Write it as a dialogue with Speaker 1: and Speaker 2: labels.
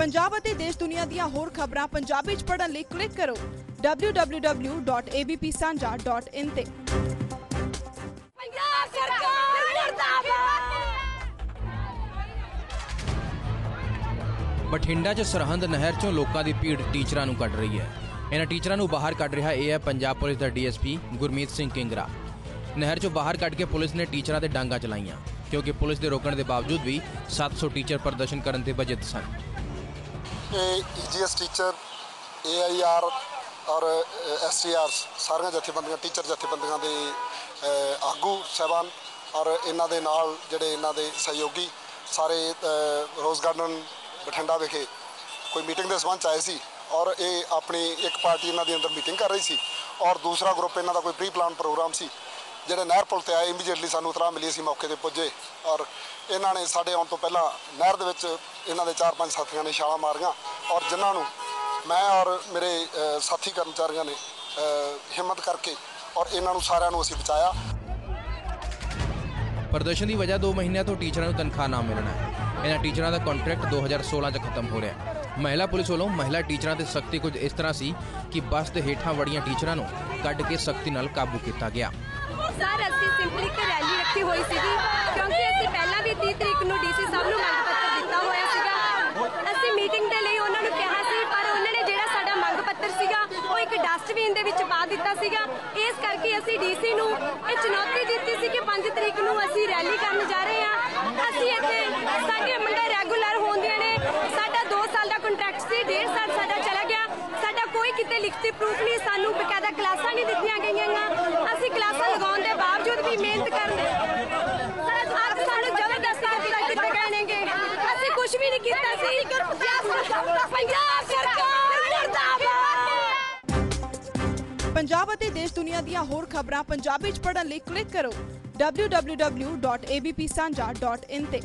Speaker 1: ਪੰਜਾਬ ਅਤੇ ਦੇਸ਼ ਦੁਨੀਆ ਦੀਆਂ ਹੋਰ ਖਬਰਾਂ ਪੰਜਾਬੀ ਚ ਪੜ੍ਹਨ ਲਈ ਕਲਿੱਕ ਕਰੋ www.abpsanja.in ਤੇ।
Speaker 2: ਪੰਜਾਬ ਸਰਕਾਰ ਮੁਰਦਾਬਾਦ!
Speaker 3: ਬਠਿੰਡਾ 'ਚ ਸਰਹੰਦ ਨਹਿਰ 'ਚੋਂ ਲੋਕਾਂ ਦੀ ਭੀੜ ਟੀਚਰਾਂ ਨੂੰ ਕੱਢ ਰਹੀ ਹੈ। ਇਹਨਾਂ ਟੀਚਰਾਂ ਨੂੰ ਬਾਹਰ ਕੱਢ ਰਿਹਾ ਇਹ ਹੈ ਪੰਜਾਬ ਪੁਲਿਸ ਦਾ ਡੀਐਸਪੀ ਗੁਰਮੀਤ ਸਿੰਘ ਕਿੰਗਰਾ। ਨਹਿਰ 'ਚੋਂ ਬਾਹਰ ਕੱਢ ਕੇ ਪੁਲਿਸ ਨੇ ਟੀਚਰਾਂ ਤੇ ਡਾਂਗਾ ਚਲਾਈਆਂ ਕਿਉਂਕਿ ਪੁਲਿਸ ਦੇ ਰੋਕਣ ਦੇ ਬਾਵਜੂਦ ਵੀ 700 ਟੀਚਰ ਪ੍ਰਦਰਸ਼ਨ ਕਰਨ ਤੇ ਵਜਦ ਸਨ।
Speaker 4: ਈਜੀਐਸ ਟੀਚਰ ਏਆਈਆਰ ਔਰ ਐਸਟੀਆਰ ਸਾਰੀਆਂ ਜਥੇਬੰਦੀਆਂ ਟੀਚਰ ਜਥੇਬੰਦੀਆਂ ਦੇ ਆਗੂ ਸਹਿਬਾਨ ਔਰ ਇਹਨਾਂ ਦੇ ਨਾਲ ਜਿਹੜੇ ਇਹਨਾਂ ਦੇ ਸਹਿਯੋਗੀ ਸਾਰੇ ਰੋਜ਼ ਗਾਰਡਨ ਬਠਿੰਡਾ ਵਿਖੇ ਕੋਈ ਮੀਟਿੰਗ ਦੇ ਸੰਬੰਧ 'ਚ ਆਏ ਸੀ ਔਰ ਇਹ ਆਪਣੀ ਇੱਕ ਪਾਰਟੀ ਇਹਨਾਂ ਦੀ ਅੰਦਰ ਮੀਟਿੰਗ ਕਰ ਰਹੀ ਸੀ ਔਰ ਦੂਸਰਾ ਗਰੁੱਪ ਇਹਨਾਂ ਦਾ ਕੋਈ ਪ੍ਰੀ ਪਲਾਨ ਪ੍ਰੋਗਰਾਮ ਸੀ ਜਿਹੜੇ ਨਹਿਰ ਪੁਲ ਤੇ ਆਏ ਇਮੀਡੀਏਟਲੀ ਸਾਨੂੰ ਇਤਲਾਹ ਮਿਲੀ, ਅਸੀਂ ਮੌਕੇ ਤੇ ਪੁੱਜੇ ਔਰ ਇਹਨਾਂ ਨੇ ਸਾਡੇ ਆਉਣ ਤੋਂ ਪਹਿਲਾਂ ਨਹਿਰ ਦੇ ਵਿੱਚ ਇਹਨਾਂ ਦੇ ਚਾਰ ਪੰਜ ਸਾਥੀਆਂ ਨੇ ਛਾਲਾਂ ਮਾਰੀਆਂ ਔਰ ਜਿਨ੍ਹਾਂ ਨੂੰ ਮੈਂ ਔਰ ਮੇਰੇ ਸਾਥੀ ਕਰਮਚਾਰੀਆਂ ਨੇ ਹਿੰਮਤ ਕਰਕੇ ਔਰ ਇਹਨਾਂ ਨੂੰ ਸਾਰਿਆਂ ਨੂੰ ਅਸੀਂ ਬਚਾਇਆ।
Speaker 3: ਪ੍ਰਦਰਸ਼ਨ ਦੀ ਵਜ੍ਹਾ 2 ਮਹੀਨਿਆਂ ਤੋਂ ਟੀਚਰਾਂ ਨੂੰ ਤਨਖਾਹ ਨਾ ਮਿਲਣਾ ਹੈ ਇਹਨਾਂ ਟੀਚਰਾਂ ਦਾ ਕੰਟਰੈਕਟ 2016 'ਚ ਖਤਮ ਹੋ ਰਿਹਾ ਮਹਿਲਾ ਪੁਲਿਸ ਵੱਲੋਂ ਮਹਿਲਾ ਟੀਚਰਾਂ ਤੇ ਸਖਤੀ ਕੁਝ ਇਸ ਤਰ੍ਹਾਂ ਸੀ ਕਿ ਬੱਸ ਦੇ ਹੇਠਾਂ ਵੜੀਆਂ ਟੀਚਰਾਂ ਨੂੰ ਕੱਢ ਕੇ ਸਖਤੀ ਨਾਲ ਕਾਬੂ ਕੀਤਾ ਗਿਆ।
Speaker 2: ਸਰ ਅਸੀਂ ਸਿੰਪਲੀ ਇੱਕ ਰੈਲੀ ਰੱਖੀ ਹੋਈ ਸੀਗੀ, ਕਿਉਂਕਿ ਅਸੀਂ ਪਹਿਲਾਂ ਵੀ 30 ਤਰੀਕ ਨੂੰ ਡੀਸੀ ਸਾਹਿਬ ਨੂੰ ਮੰਗ ਪੱਤਰ ਦਿੱਤਾ ਹੋਇਆ ਸੀਗਾ। ਅਸੀਂ ਮੀਟਿੰਗ ਦੇ ਲਈ ਉਹਨਾਂ ਨੂੰ ਕਿਹਾ ਸੀ, ਪਰ ਉਹਨਾਂ ਨੇ ਜਿਹੜਾ ਸਾਡਾ ਮੰਗ ਪੱਤਰ ਸੀਗਾ, ਉਹ ਇੱਕ ਡਸਟਬਿਨ ਦੇ ਵਿੱਚ ਪਾ ਦਿੱਤਾ ਸੀਗਾ। ਇਸ ਕਰਕੇ ਅਸੀਂ ਡੀਸੀ ਨੂੰ ਇਹ ਚੁਣੌਤੀ ਦਿੱਤੀ ਸੀ ਕਿ 5 ਤਰੀਕ ਨੂੰ ਅਸੀਂ ਰੈਲੀ ਕਰਨ ਜਾ ਰਹੇ ਹਾਂ ਅਸੀਂ ਇੱਥੇ ਸਾਡੇ ਮੁੰਡੇ ਰੈਗੂਲਰ ਹੁੰਦੀਆਂ ਨੇ ਸਾਡਾ 2 ਸਾਲ ਦਾ ਕੰਟਰੈਕਟ ਸੀ 1.5 ਸਾਲ ਸਾਡਾ ਚਲਾ ਗਿਆ ਸਾਡਾ ਕੋਈ ਕਿਤੇ ਲਿਖਤੀ ਪ੍ਰੂਫ ਨਹੀਂ ਸਾਨੂੰ ਬਕਾਇਦਾ ਕਲਾਸਾਂ ਨਹੀਂ ਦਿੱਤੀਆਂ ਗਈਆਂ। ਅਸੀਂ ਕਲਾਸਾਂ ਲਗਾਉਣ ਦੇ ਬਾਵਜੂਦ ਵੀ ਮਿਹਨਤ ਕਰਦੇ ਅੱਜ ਸਾਨੂੰ ਜ਼ਬਰਦਸਤੀ ਕਿੱਥੇ ਕਿੱਥੇ ਗਏ ਨੇਗੇ ਅਸੀਂ ਕੁਝ ਵੀ ਨਹੀਂ ਕੀਤਾ ਸੀ। ਪੰਜਾਬ ਸਰਕਾਰ ਮੁਰਦਾਬਾਦ
Speaker 1: ਪੰਜਾਬ ਅਤੇ ਦੇਸ਼ ਦੁਨੀਆ ਦੀਆਂ ਹੋਰ ਖਬਰਾਂ ਪੰਜਾਬੀ ਚ ਪੜ੍ਹਨ ਲਈ ਕਲਿੱਕ ਕਰੋ। www.abpsanja.in ਤੇ।